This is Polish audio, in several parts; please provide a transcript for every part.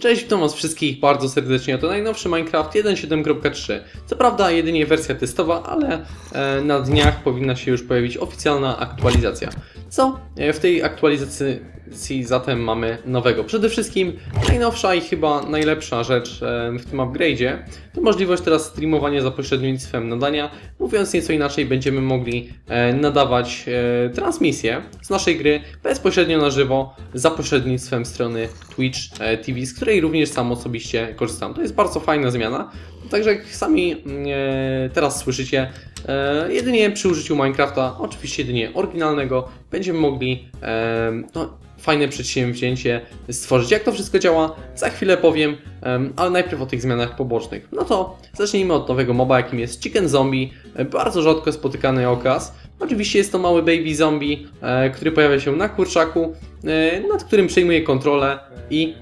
Cześć, witam was wszystkich bardzo serdecznie. To najnowszy Minecraft 1.7.3. Co prawda jedynie wersja testowa, ale e, na dniach powinna się już pojawić oficjalna aktualizacja. Co e, w tej aktualizacji zatem mamy nowego? Przede wszystkim najnowsza i chyba najlepsza rzecz w tym upgrade'zie to możliwość teraz streamowania za pośrednictwem nadania. Mówiąc nieco inaczej, będziemy mogli e, nadawać e, transmisję z naszej gry bezpośrednio na żywo za pośrednictwem strony Twitch e, TV, z której również sam osobiście korzystam. To jest bardzo fajna zmiana. Także jak sami mm, teraz słyszycie, e, jedynie przy użyciu Minecrafta, oczywiście jedynie oryginalnego, będziemy mogli e, no, fajne przedsięwzięcie stworzyć. Jak to wszystko działa, za chwilę powiem, em, ale najpierw o tych zmianach pobocznych. No to zacznijmy od nowego moba, jakim jest Chicken Zombie, e, bardzo rzadko spotykany okaz. Oczywiście jest to mały baby zombie, e, który pojawia się na kurczaku, e, nad którym przejmuje kontrolę i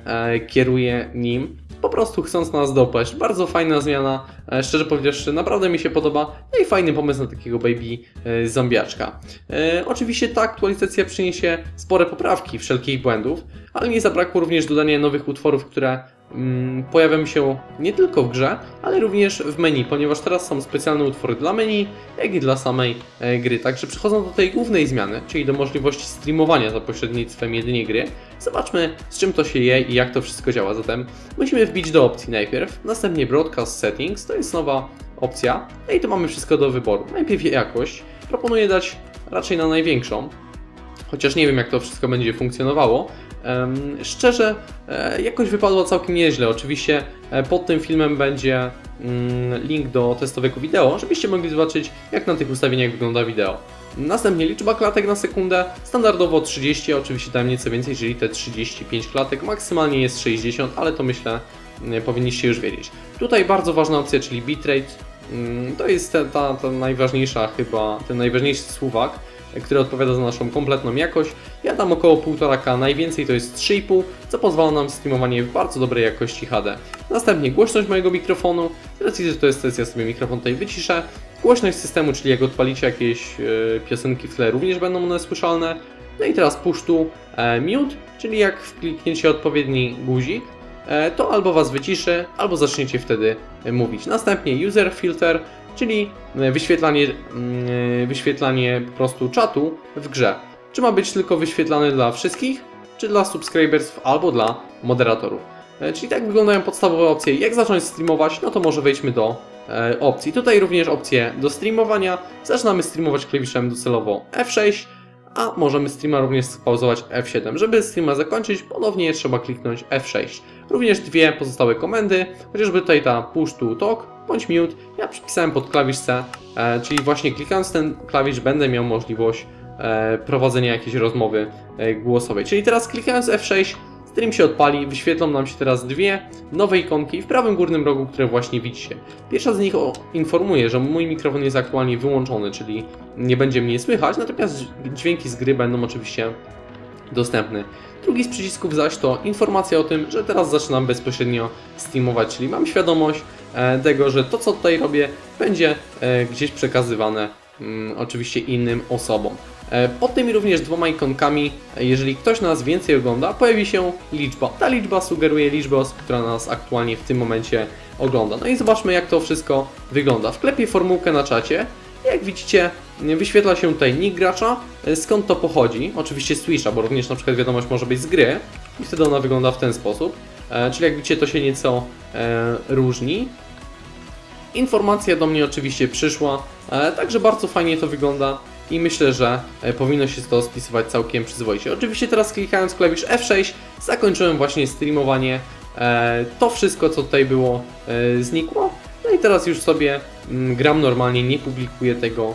kieruje nim po prostu chcąc nas dopaść. Bardzo fajna zmiana, e, szczerze powiedziawszy, naprawdę mi się podoba. No i fajny pomysł na takiego baby e, zombiaczka. E, oczywiście ta aktualizacja przyniesie spore poprawki wszelkich błędów, ale nie zabrakło również dodania nowych utworów, które mm, pojawią się nie tylko w grze, ale również w menu, ponieważ teraz są specjalne utwory dla menu, jak i dla samej e, gry. Także przechodząc do tej głównej zmiany, czyli do możliwości streamowania za pośrednictwem jedynie gry, zobaczmy z czym to się je i jak to wszystko działa. Zatem musimy wbić do opcji najpierw, następnie Broadcast Settings, to jest nowa opcja, no i tu mamy wszystko do wyboru. Najpierw jakość, proponuję dać raczej na największą, chociaż nie wiem jak to wszystko będzie funkcjonowało. Szczerze, e, jakoś wypadła całkiem nieźle. Oczywiście e, pod tym filmem będzie mm, link do testowego wideo, żebyście mogli zobaczyć jak na tych ustawieniach wygląda wideo. Następnie liczba klatek na sekundę, standardowo 30, oczywiście dałem nieco więcej, czyli te 35 klatek, maksymalnie jest 60, ale to myślę mm, powinniście już wiedzieć. Tutaj bardzo ważna opcja, czyli bitrate, Mm, to jest ta, ta, ta najważniejsza chyba, ten najważniejszy słówak, który odpowiada za naszą kompletną jakość. Ja dam około 1,5K, najwięcej to jest 3,5, co pozwala nam streamowanie w bardzo dobrej jakości HD. Następnie głośność mojego mikrofonu, z racji, że to jest sesja, sobie mikrofon tutaj wyciszę. Głośność systemu, czyli jak odpalicie jakieś e, piosenki w tle, również będą one słyszalne. No i teraz push to e, mute, czyli jak wklikniecie odpowiedni guzik, e, to albo Was wyciszy, albo zaczniecie wtedy e, mówić. Następnie user filter, czyli e, wyświetlanie, mm, wyświetlanie po prostu czatu w grze. Czy ma być tylko wyświetlane dla wszystkich, czy dla subscribers, albo dla moderatorów. E, Czyli tak wyglądają podstawowe opcje. Jak zacząć streamować, no to może wejdźmy do e, opcji. Tutaj również opcje do streamowania. Zaczynamy streamować klawiszem docelowo F6, a możemy streama również spauzować F7. Żeby streama zakończyć, ponownie trzeba kliknąć F6. Również dwie pozostałe komendy, chociażby tutaj ta push to talk bądź mute. Ja przypisałem pod klawisz C, e, czyli właśnie klikając ten klawisz będę miał możliwość prowadzenia jakiejś rozmowy e, głosowej. Czyli teraz klikając F6 Stream się odpali, wyświetlą nam się teraz dwie nowe ikonki w prawym górnym rogu, które właśnie widzicie. Pierwsza z nich informuje, że mój mikrofon jest aktualnie wyłączony, czyli nie będzie mnie słychać, natomiast dźwięki z gry będą oczywiście dostępne. Drugi z przycisków zaś to informacja o tym, że teraz zaczynam bezpośrednio streamować, czyli mam świadomość e, tego, że to co tutaj robię będzie e, gdzieś przekazywane mm, oczywiście innym osobom. E, Pod tymi również dwoma ikonkami, e, jeżeli ktoś nas więcej ogląda, pojawi się liczba. Ta liczba sugeruje liczbę osób, która nas aktualnie w tym momencie ogląda. No i zobaczmy jak to wszystko wygląda. Wklepię formułkę na czacie. Jak widzicie, wyświetla się tutaj nick gracza, e, skąd to pochodzi, oczywiście z Twitcha, bo również na przykład wiadomość może być z gry i wtedy ona wygląda w ten sposób. Czyli jak widzicie, to się nieco różni. Informacja do mnie oczywiście przyszła, także bardzo fajnie to wygląda i myślę, że e, powinno się to spisywać całkiem przyzwoicie. Oczywiście teraz klikając klawisz F6 zakończyłem właśnie streamowanie. E, To wszystko co tutaj było e, znikło. No i teraz już sobie mm, gram normalnie, nie publikuję tego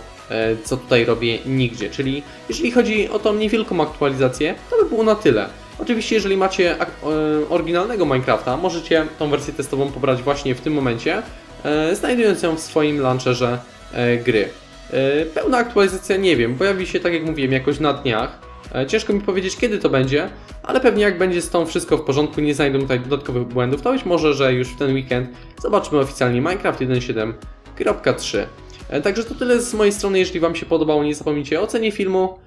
co tutaj robię nigdzie. Czyli jeżeli chodzi o tą niewielką aktualizację, to by było na tyle. Oczywiście, jeżeli macie oryginalnego Minecrafta, możecie tą wersję testową pobrać właśnie w tym momencie, znajdując ją w swoim launcherze gry. E, Pełna aktualizacja nie wiem, pojawi się tak jak mówiłem jakoś na dniach. E, Ciężko mi powiedzieć kiedy to będzie, ale pewnie jak będzie z tą wszystko w porządku, nie znajdą tutaj dodatkowych błędów, to być może, że już w ten weekend zobaczymy oficjalnie Minecraft 1.7.3. E, Także to tyle z mojej strony, jeżeli Wam się podobało, nie zapomnijcie o ocenie filmu,